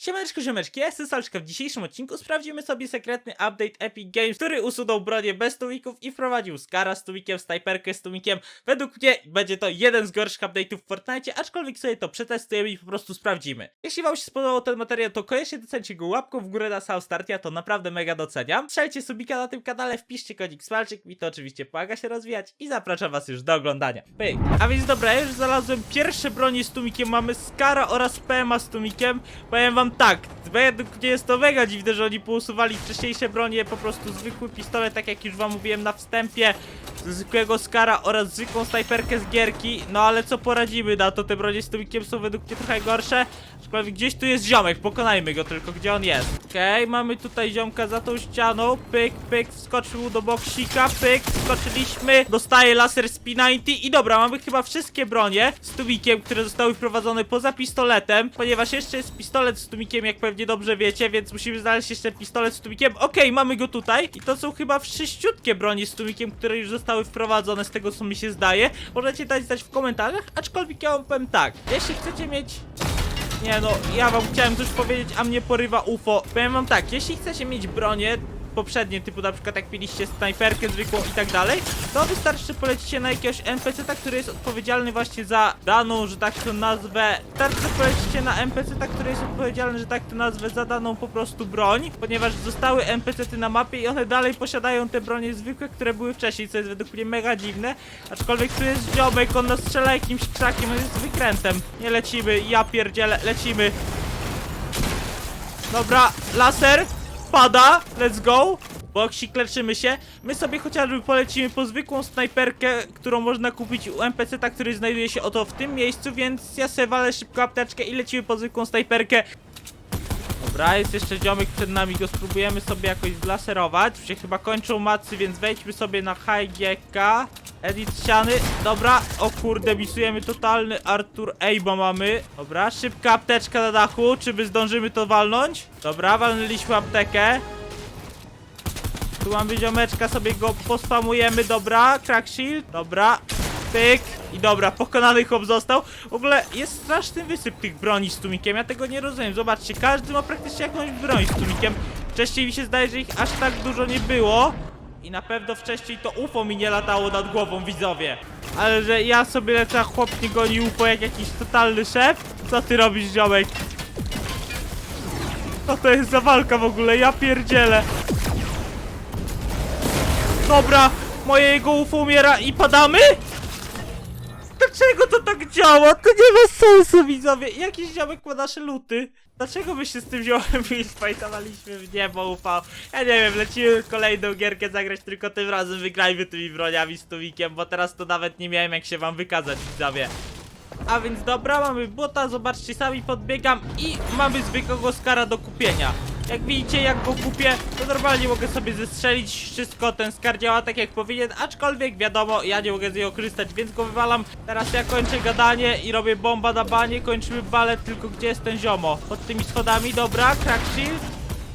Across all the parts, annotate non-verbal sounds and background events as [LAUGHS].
Siemaneczko, ziomeczki, ja jestem Salczka. W dzisiejszym odcinku sprawdzimy sobie sekretny update Epic Games, który usunął bronię bez tumików i wprowadził Skara z tumikiem, Snajperkę z tumikiem. Według mnie będzie to jeden z gorszych update'ów w Fortnite, aczkolwiek sobie to przetestujemy i po prostu sprawdzimy. Jeśli wam się spodobał ten materiał, to koniecznie docencie go łapką w górę na sam start, ja to naprawdę mega doceniam. Strzelcie subika na tym kanale, wpiszcie kodzik Smalczyk, mi to oczywiście pomaga się rozwijać i zapraszam was już do oglądania. Pyk. A więc dobra, ja już znalazłem pierwsze broni z tumikiem, mamy Skara oraz PMA z tumikiem. Powiem wam tak, według mnie jest to mega dziwne, że oni pousuwali wcześniejsze bronie, po prostu zwykły pistolet, tak jak już wam mówiłem na wstępie, zwykłego Skara oraz zwykłą snajperkę z gierki, no ale co poradzimy na to, te bronie z tumikiem są według mnie trochę gorsze, aczkolwiek gdzieś tu jest ziomek, pokonajmy go tylko, gdzie on jest. Okej, mamy tutaj ziomka za tą ścianą, pyk, pyk, wskoczył do boksika, pyk, wskoczyliśmy, dostaje laser z P90 i dobra, mamy chyba wszystkie bronie z tumikiem, które zostały wprowadzone poza pistoletem, ponieważ jeszcze jest pistolet z tumikiem, jak pewnie dobrze wiecie, więc musimy znaleźć jeszcze pistolet z tumikiem. Okej, mamy go tutaj. I to są chyba wszyściutkie broni z tumikiem, które już zostały wprowadzone z tego, co mi się zdaje. Możecie dać znać w komentarzach, aczkolwiek ja wam powiem tak, jeśli chcecie mieć nie no, ja wam chciałem coś powiedzieć, a mnie porywa UFO. Powiem wam tak, jeśli chcecie mieć bronię poprzednie, typu na przykład jak mieliście snajperkę zwykłą i tak dalej, to wystarczy, że polecicie na jakiegoś NPC-ta, który jest odpowiedzialny właśnie za daną, że tak to nazwę. Wystarczy, że polecicie na NPC-ta, który jest odpowiedzialny, że tak to nazwę, za daną po prostu broń, ponieważ zostały NPC-ty na mapie i one dalej posiadają te bronie zwykłe, które były wcześniej, co jest według mnie mega dziwne. Aczkolwiek tu jest ziomek, on strzela jakimś krzakiem, on jest wykrętem. Nie lecimy, ja pierdzielę, lecimy. Dobra, laser, pada, let's go. Boksik, leczymy się. My sobie chociażby polecimy po zwykłą snajperkę, którą można kupić u NPC-ta, który znajduje się oto w tym miejscu, więc ja sobie walę szybko apteczkę i lecimy po zwykłą snajperkę. Dobra, jest jeszcze ziomek przed nami, go spróbujemy sobie jakoś zlaserować. Już się chyba kończą macy, więc wejdźmy sobie na HGK. Edit ściany. Dobra, o kurde, misujemy totalny Artur Ejba mamy. Dobra, szybka apteczka na dachu. Czy my zdążymy to walnąć? Dobra, walnęliśmy aptekę. Tu mamy ziomeczka, sobie go pospamujemy, dobra, crack shield, dobra, pyk i dobra, pokonany chłop został. W ogóle jest straszny wysyp tych broni z tumikiem, ja tego nie rozumiem, zobaczcie, każdy ma praktycznie jakąś broń z tumikiem. Wcześniej mi się zdaje, że ich aż tak dużo nie było. I na pewno wcześniej to UFO mi nie latało nad głową, widzowie. Ale że ja sobie lecę, a chłop nie goni UFO jak jakiś totalny szef? Co ty robisz, ziomek? Co to jest za walka w ogóle? Ja pierdzielę. Dobra, moje jego UFO umiera i padamy? Dlaczego to tak działa? To nie ma sensu, widzowie. Jakiś ziomek ma nasze luty. Dlaczego my się z tym ziołem fajtowaliśmy [LAUGHS] w niebo ufał? Ja nie wiem, lecimy kolejną gierkę zagrać, tylko tym razem wygrajmy tymi broniami z tumikiem, bo teraz to nawet nie miałem jak się wam wykazać, widzowie. A więc dobra, mamy bota, zobaczcie, sami podbiegam i mamy zwykłego skara do kupienia. Jak widzicie, jak go kupię, to normalnie mogę sobie zestrzelić wszystko, ten skar działa tak jak powinien, aczkolwiek wiadomo, ja nie mogę z niego korzystać, więc go wywalam. Teraz ja kończę gadanie i robię bomba na banie, kończymy balet, tylko gdzie jest ten ziomo? Pod tymi schodami, dobra, crack shield.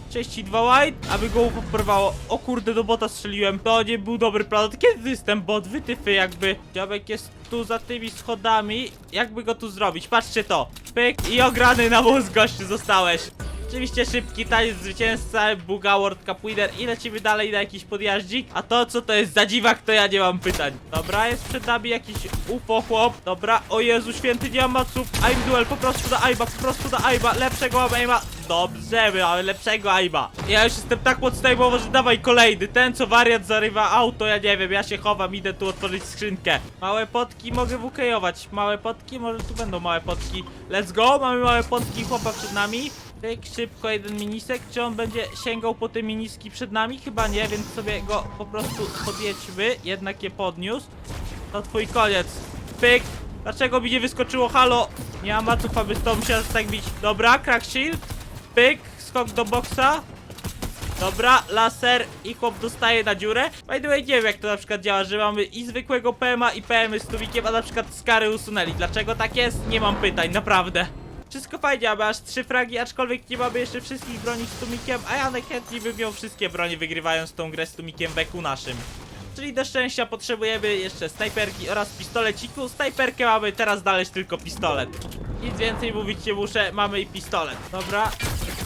32 white, aby go porwało. O kurde, do bota strzeliłem. To nie był dobry plan. Kiedy jest ten bot? Wytyfy jakby. Dziobek jest tu za tymi schodami. Jakby go tu zrobić? Patrzcie to. Pyk i ograny na mózg gościu zostałeś. Oczywiście szybki taniec zwycięzca, Buga World Cup Winner i lecimy dalej na jakiś podjaździk. A to co to jest za dziwak, to ja nie mam pytań. Dobra, jest przed nami jakiś UFO chłop. Dobra, o Jezu święty, nie mam maców. Aim duel, po prostu do Aiba, po prostu do Aiba. Lepszego mam aima. Dobrze, my mamy lepszego Aiba. Ja już jestem tak podstępowo, że dawaj kolejny. Ten co wariat zarywa auto, ja nie wiem, ja się chowam, idę tu otworzyć skrzynkę. Małe potki mogę wukejować. Małe potki, może tu będą małe potki. Let's go, mamy małe potki chłopa przed nami. Tyk, szybko jeden minisek. Czy on będzie sięgał po te miniski przed nami? Chyba nie, więc sobie go po prostu podjedźmy. Jednak je podniósł. To twój koniec. Pyk. Dlaczego mi nie wyskoczyło halo? Nie ma matów, aby się aż tak bić. Dobra, crack shield. Pyk, skok do boksa. Dobra, laser i chłop dostaje na dziurę. By the way, nie wiem jak to na przykład działa, że mamy i zwykłego PMA i PM z tuwikiem, a na przykład skary usunęli. Dlaczego tak jest? Nie mam pytań, naprawdę. Wszystko fajnie, mamy aż trzy fragi, aczkolwiek nie mamy jeszcze wszystkich broni z tumikiem, a ja najchętniej bym miał wszystkie broni wygrywając tą grę z tumikiem beku naszym. Czyli do szczęścia potrzebujemy jeszcze snajperki oraz pistoleciku. Snajperkę mamy, teraz znaleźć tylko pistolet. Nic więcej mówić nie muszę, mamy i pistolet. Dobra.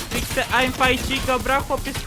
Stricte I'm fighting, dobra, chłopiec.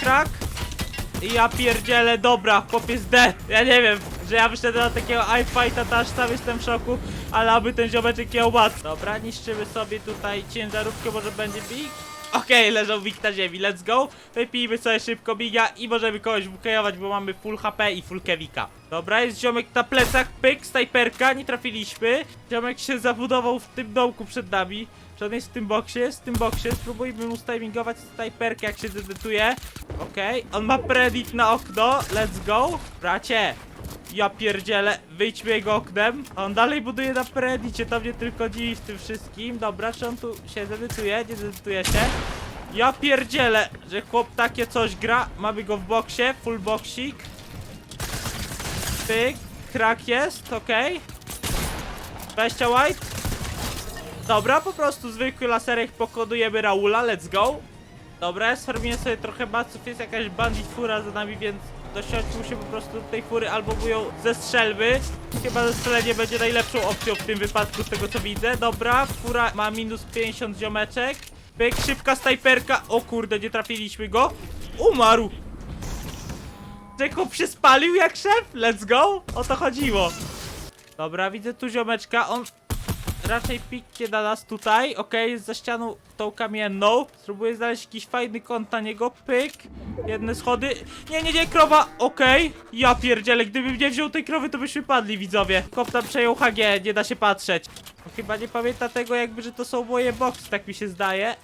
I ja pierdzielę, dobra, chłopiec D. Ja nie wiem, że ja wyszedłem na takiego I fighta, to aż sam jestem w szoku, ale aby ten ziomeczek łatwo. Dobra, niszczymy sobie tutaj ciężarówkę, może będzie big. Okej, leżał Big na ziemi, let's go. Wypijmy sobie szybko Biga i możemy kogoś wukejować, bo mamy full HP i full Kevika. Dobra, jest ziomek na plecach, pyk, snajperka, nie trafiliśmy. Ziomek się zabudował w tym domku przed nami. Czy on jest w tym boksie? Jest w tym boksie. Spróbujmy mu stymingować snajperkę, jak się zdetuje. Okej, on ma predit na okno, let's go. Bracie, ja pierdzielę, wyjdźmy jego oknem. On dalej buduje na predicie, to mnie tylko dziwi w tym wszystkim. Dobra, czy on tu się zedytuje? Nie zedytuje się. Ja pierdzielę, że chłop takie coś gra. Mamy go w boksie, full boxik. Pyk, krak jest, okej. 20 white. Dobra, po prostu zwykły laserek pokonujemy Raula, let's go. Dobra, sfarmiłem sobie trochę baców, jest jakaś bandit fura za nami, więc dosiąść muszę po prostu do tej fury albo mu ze strzelby. Chyba zestrzelenie będzie najlepszą opcją w tym wypadku z tego co widzę. Dobra, fura ma minus 50 ziomeczek. Pyk, szybka snajperka. O kurde, nie trafiliśmy go. Umarł. Że chłop się spalił jak szef? Let's go. O to chodziło. Dobra, widzę tu ziomeczka, on raczej piknie na nas tutaj, okej, jest za ścianą tą kamienną. Spróbuję znaleźć jakiś fajny kąt na niego, pyk. Jedne schody. Nie, nie, nie, krowa, okej. Ja pierdzielę, gdybym nie wziął tej krowy, to byśmy padli, widzowie. Kop tam przejął HG, nie da się patrzeć. Chyba nie pamięta tego jakby, że to są moje boxy, tak mi się zdaje.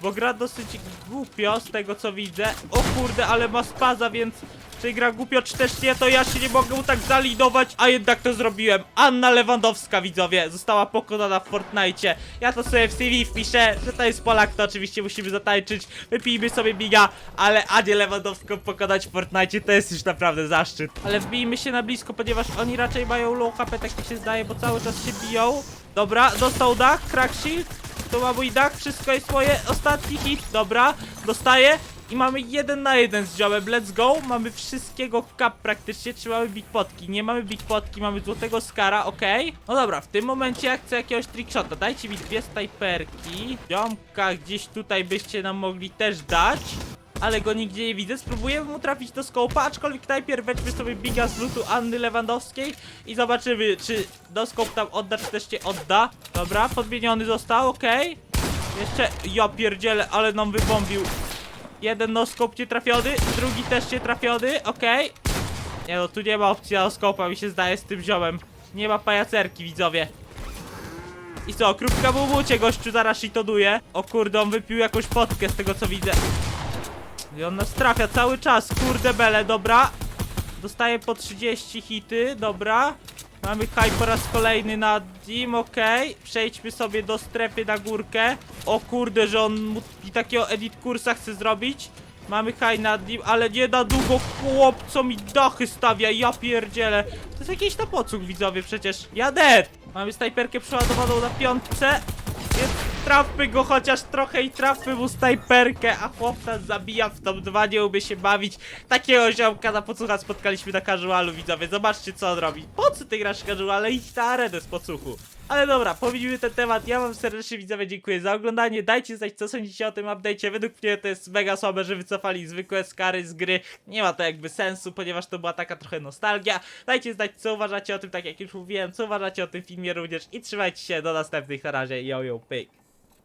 Bo gra dosyć głupio z tego co widzę. O kurde, ale ma spaza, więc czy gra głupio, czy też nie, to ja się nie mogę tak zalidować, a jednak to zrobiłem. Anna Lewandowska, widzowie, została pokonana w Fortnite. Ja to sobie w CV wpiszę, że to jest Polak, to oczywiście musimy zatańczyć. Wypijmy sobie biga, ale Anię Lewandowską pokonać w Fortnite to jest już naprawdę zaszczyt. Ale wbijmy się na blisko, ponieważ oni raczej mają low HP, tak mi się zdaje, bo cały czas się biją. Dobra, dostał dach, crack shield. To ma mój dach, wszystko jest moje. Ostatni hit, dobra, dostaję. I mamy jeden na jeden z działem, let's go. Mamy wszystkiego cap praktycznie, czy mamy big potki? Nie mamy big potki, mamy złotego skara, okej. No dobra, w tym momencie ja chcę jakiegoś trickshota. Dajcie mi dwie snajperki. Ziomka gdzieś tutaj byście nam mogli też dać. Ale go nigdzie nie widzę. Spróbujemy mu trafić do skołpa, aczkolwiek najpierw weźmy sobie biga z lutu Anny Lewandowskiej i zobaczymy, czy do skołp tam odda, czy też cię odda. Dobra, podmieniony został, okej. Jeszcze, ja pierdzielę, ale nam wybombił. Jeden noskop nie trafiony, drugi też nie trafiony, okej. Nie no, tu nie ma opcji noskopa, mi się zdaje z tym ziomem. Nie ma pajacerki, widzowie. I co, krupka bubucie gościu zaraz shitonuje. O kurde, on wypił jakąś potkę z tego co widzę. I on nas trafia cały czas, kurde bele, dobra. Dostaje po 30 hity, dobra. Mamy high po raz kolejny na nim, okej. Przejdźmy sobie do strefy na górkę. O kurde, że on mu i takiego edit kursa chce zrobić. Mamy high nad nim, ale nie na długo chłop, co mi dachy stawia, ja pierdzielę. To jest jakiś napocuk, widzowie, przecież. Ja dead. Mamy snajperkę przeładowaną na piątce. Więc trafmy go chociaż trochę i trafmy mu snajperkę, a chłop nas zabija w top 2, nie umie się bawić. Takiego ziomka na pocucha spotkaliśmy na casualu, widzowie. Zobaczcie co on robi. Po co ty grasz casuale? Idź na arenę z pocuchu. Ale dobra, pominijmy ten temat. Ja wam serdecznie widzowie dziękuję za oglądanie. Dajcie znać co sądzicie o tym update'cie. Według mnie to jest mega słabe, że wycofali zwykłe skary z gry. Nie ma to jakby sensu, ponieważ to była taka trochę nostalgia. Dajcie znać co uważacie o tym, tak jak już mówiłem, co uważacie o tym filmie również i trzymajcie się do następnych. Na razie, yo yo, pyk.